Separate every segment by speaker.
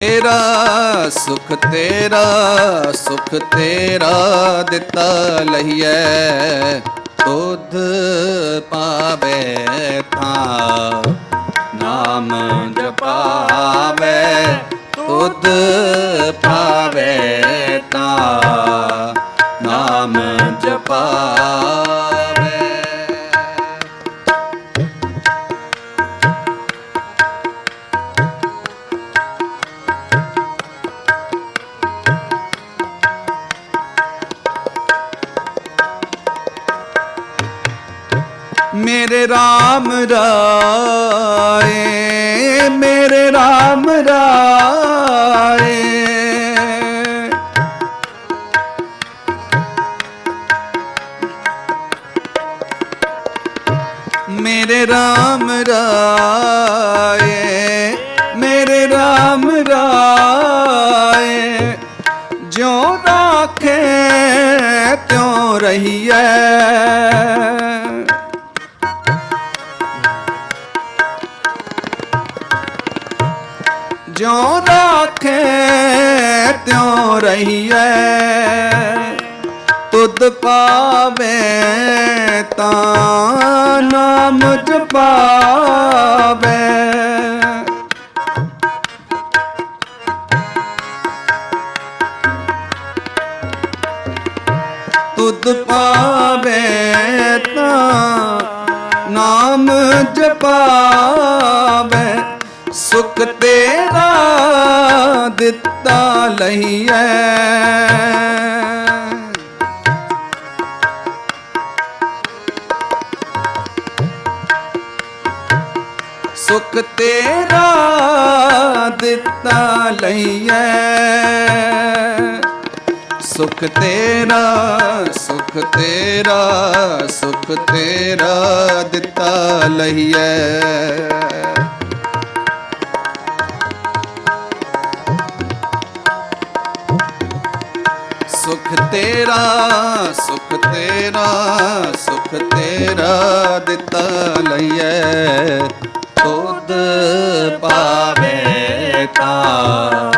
Speaker 1: ਤੇਰਾ, ਸੁਖ ਤੇਰਾ ਸੁਖ ਤੇਰਾ ਦਿੱਤਾ ਲਹੀਐ। ਤੁਧ ਪਾਵੇ ਤਾਂ ਨਾਮ ਜਪਾਵੇ, ਤੁਧ ਪਾਵੇ ਤਾਂ। ਨਾਮ ਜਪਾਵੇ ਰਾਮ ਰਾਏ, ਮੇਰੇ ਰਾਮ ਰਾਏ। ਮੇਰੇ ਰਾਮ ਰਾਏ, ਮੇਰੇ RAM ਰਾਏ। ਜਿਉ ਰਾਖੇ ਤਿਉ ਰਹੀਐ। ਜਿਉ ਰਾਖੇ ਤਿਉ ਰਹੀਐ? ਤੁਧ ਪਾਵੇ ਤਾਂ ਨਾਮ ਜਪਾਵੇ ਲਈਐ। ਸੁਖ ਤੇਰਾ ਦਿੱਤਾ ਲਈਐ। ਸੁਖ ਤੇਰਾ ਸੁਖ ਤੇਰਾ ਸੁਖ ਤੇਰਾ ਦਿੱਤਾ ਲਈਐ। ਤੇਰਾ ਸੁਖ ਤੇਰਾ ਸੁਖ ਤੇਰਾ ਦਿੱਤਾ ਲਈਐ। ਤੁਧ ਪਾਵੇ ਤਾਂ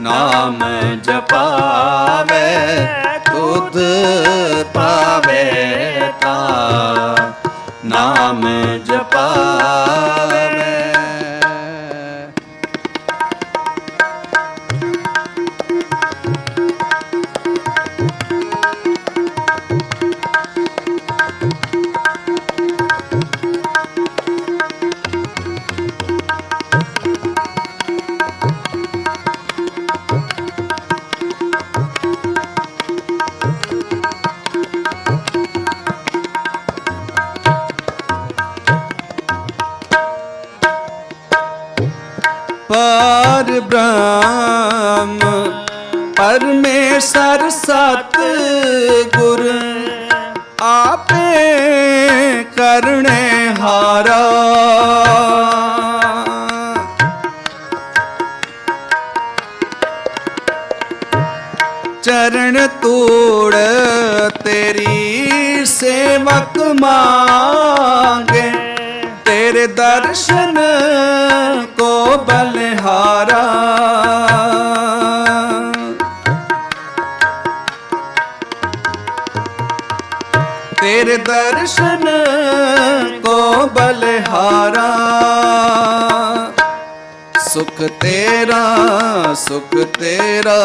Speaker 1: ਨਾਮ ਜਪਾਵੇ। ਤੁਧ ਪਰ ਬ੍ਰਹਮ, ਪਰਮੇਸ਼ਰ ਸਤ ਗੁਰ ਆਪੇ ਕਰਨੇ ਹਾਰਾ। ਚਰਨ ਤੂੜ ਤੇਰੀ ਸੇਵਕ ਮਾਂਗੇ, ਤੇਰੇ ਦਰਸ਼ਨ ਬਲਿਹਾਰਾ। ਤੇਰੇ ਦਰਸ਼ਨ ਕੋ ਬਲਿਹਾਰਾ। ਸੁਖ ਤੇਰਾ ਸੁਖ ਤੇਰਾ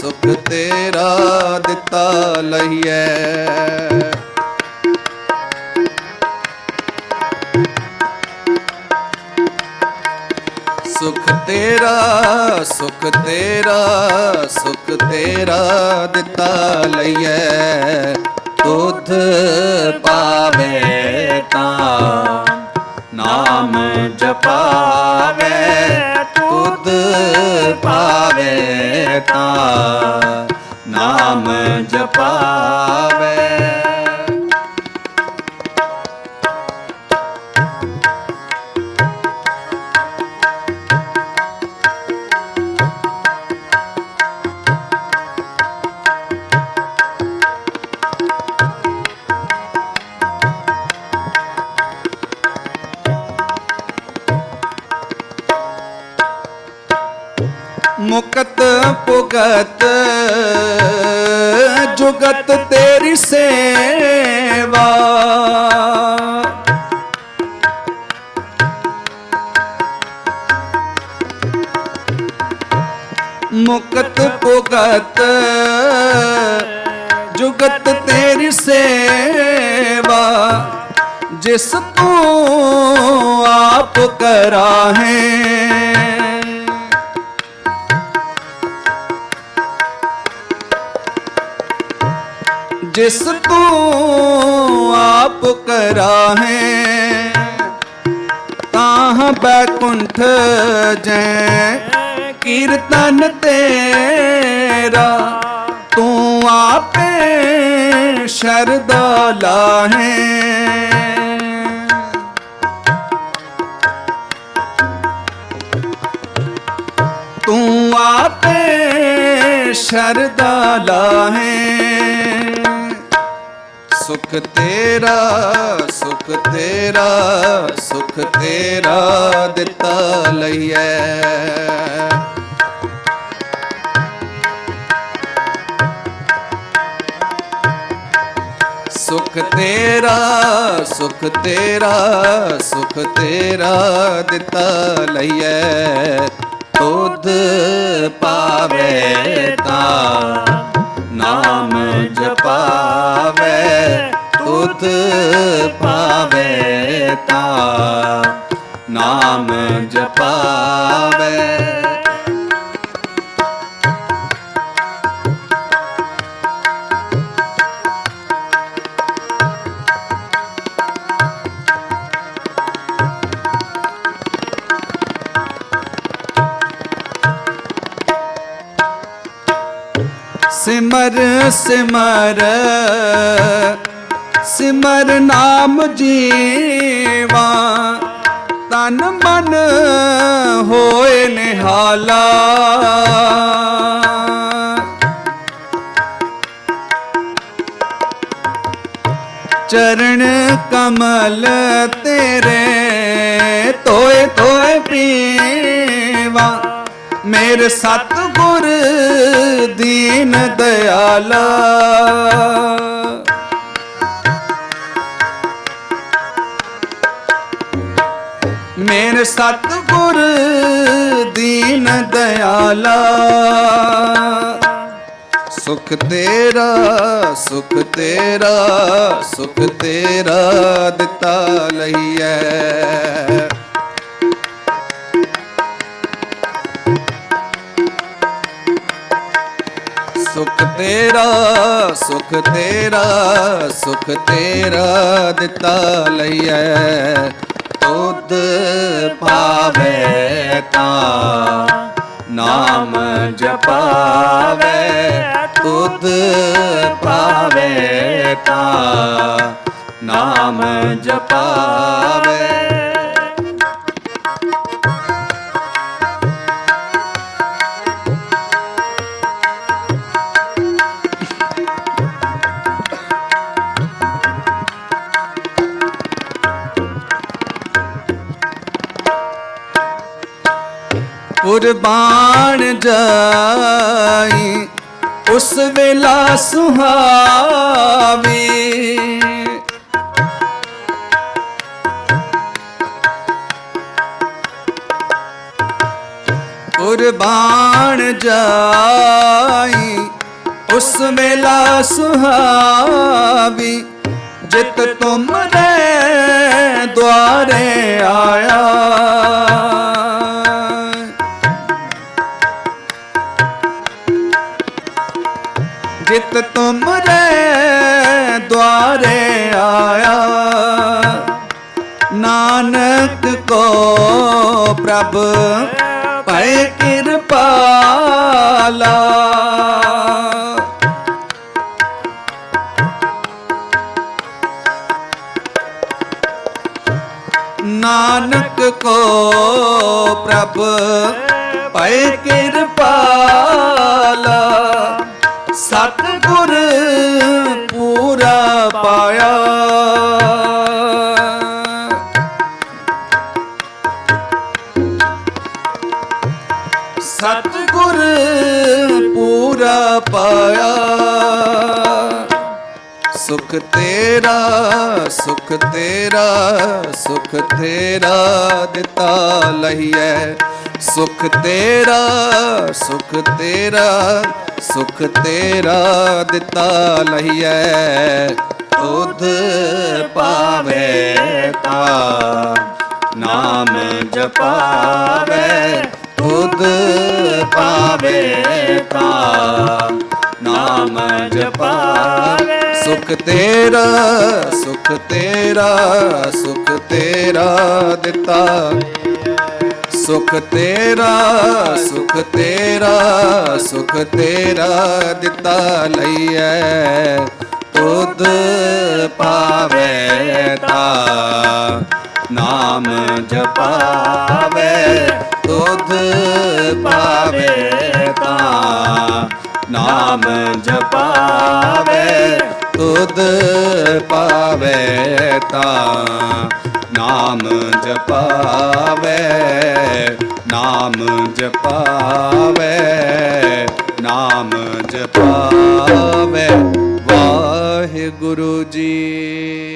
Speaker 1: ਸੁਖ ਤੇਰਾ ਦਿੱਤਾ ਲਈਐ। ਤੇਰਾ, ਸੁਖ ਤੇਰਾ ਸੁਖ ਤੇਰਾ ਦਿੱਤਾ ਲਈਐ। ਤੁਧ ਪਾਵੇ ਤਾਂ, ਨਾਮ ਜਪਾਵੇ। ਦੁੱਧ ਪਾਵੇ ਤਾਂ, ਨਾਮ ਜਪਾਵੇ। ਮੁਕਤ ਪੁਗਤ ਜੁਗਤ ਤੇਰੀ ਸੇਵਾ। ਮੁਕਤ ਪੁਗਤ ਜੁਗਤ ਤੇਰੀ ਸੇਵਾ। ਜਿਸ ਤੂੰ ਆਪ ਕਰਾਹੇ ਜਿਸ ਤੂੰ ਆਪ ਕਰਾਹੇ ਤਾਂ ਬੈਕੁੰਠ ਜੈ ਕੀਰਤਨ ਤੇਰਾ। ਤੂੰ ਆਪੇ ਸ਼ਰਦਾ ਲਾਹੇ। ਤੂੰ ਆਪੇ ਸ਼ਰਦਾ ਲਾਹੇ। ਸੁਖ ਤੇਰਾ ਸੁਖ ਤੇਰਾ ਸੁਖ ਤੇਰਾ ਦਿੱਤਾ ਲਈਐ। ਸੁਖ ਤੇਰਾ ਸੁਖ ਤੇਰਾ ਸੁਖ ਤੇਰਾ ਦਿੱਤਾ ਲਈਐ। ਤੁਧ ਪਾਵੇ ਤਾਂ। ਨਾਮ ਜਪਾਵੇ ਤੁਧ ਪਾਵੇ ਤਾਂ। ਨਾਮ ਜਪਾਵੇ। ਸਿਮਰ ਸਿਮਰ ਨਾਮ ਜੀਵਾ, ਤਨ ਮਨ ਹੋਏ ਨਿਹਾਲਾ। ਚਰਨ ਕਮਲ ਤੇਰੇ ਤੋਏ ਤੋਏ ਪੀਵਾ, ਮੇਰੇ ਸਤਿਗੁਰ ਦੀਨ ਦਿਆਲਾ। ਮੇਰੇ ਸਤਿਗੁਰ ਦੀਨ ਦਿਆਲਾ। ਸੁਖ ਤੇਰਾ ਸੁਖ ਤੇਰਾ ਸੁਖ ਤੇਰਾ ਦਿੱਤਾ ਲਈਐ। ਤੇਰਾ, ਸੁਖ ਤੇਰਾ ਸੁਖ ਤੇਰਾ ਦਿੱਤਾ ਲਈਐ। ਤੁਧ ਪਾਵੇ ਤਾਂ, ਨਾਮ ਜਪਾਵੇ। ਤੁਧ ਪਾਵੇ ਤਾਂ, ਨਾਮ ਜਪਾਵੇ। ਕੁਰਬਾਨ ਜਾਈ ਉਸ ਵੇਲਾ ਸੁਹਾਵੀ। ਕੁਰਬਾਨ ਜਾਈ ਉਸ ਵੇਲਾ ਸੁਹਾਵੀ। ਜਿਤ ਤੁਮਰੇ ਦੁਆਰੇ ਆਇਆ। ਜਿਤ ਤੁਮਰੇ ਦੁਆਰੇ ਆਇਆ। ਨਾਨਕ ਕੋ ਪ੍ਰਭ ਭੈ ਕਿਰਪਾਲਾ ਨਾਨਕ ਕੋ ਪ੍ਰਭ ਭੈ ਕਿਰਪਾਲਾ ਸਤਿਗੁਰ ਪਾਇਆ ਸਤਿਗੁਰ ਪੂਰਾ ਪਾਇਆ। ਸੁਖ ਤੇਰਾ ਸੁਖ ਤੇਰਾ ਸੁਖ ਤੇਰਾ ਦਿੱਤਾ ਲਹੀਐ। ਸੁਖ ਤੇਰਾ ਸੁਖ ਤੇਰਾ ਸੁਖ ਤੇਰਾ ਦਿੱਤਾ ਲਹੀਐ। ਤੁਧ ਪਾਵੇ ਤਾ, ਨਾਮ ਜਪਾਵੇ ਤੁਧ ਪਾਵੇ ਤਾ, ਨਾਮ ਜਪਾਵੇ। ਸੁਖ ਤੇਰਾ ਸੁਖ ਤੇਰਾ ਸੁਖ ਤੇਰਾ ਦਿੱਤਾ। ਸੁਖ ਤੇਰਾ ਸੁਖ ਤੇਰਾ ਸੁਖ ਤੇਰਾ ਦਿੱਤਾ ਲਈਐ। ਬੁੱਧ ਪਾਵੇ ਤਾ, ਨਾਮ ਜਪਾਵੇ ਦੁੱਧ ਪਾਵੇ ਤਾ, ਨਾਮ ਜਪਾਵੇ ਦੁੱਧ ਪਾਵੇ ਤਾ, ਨਾਮ ਜਪਾਵੇ ਨਾਮ ਜਪਾਵੇ ਨਾਮ ਜਪਾਵੇ। ਵਾਹਿਗੁਰੂ ਜੀ।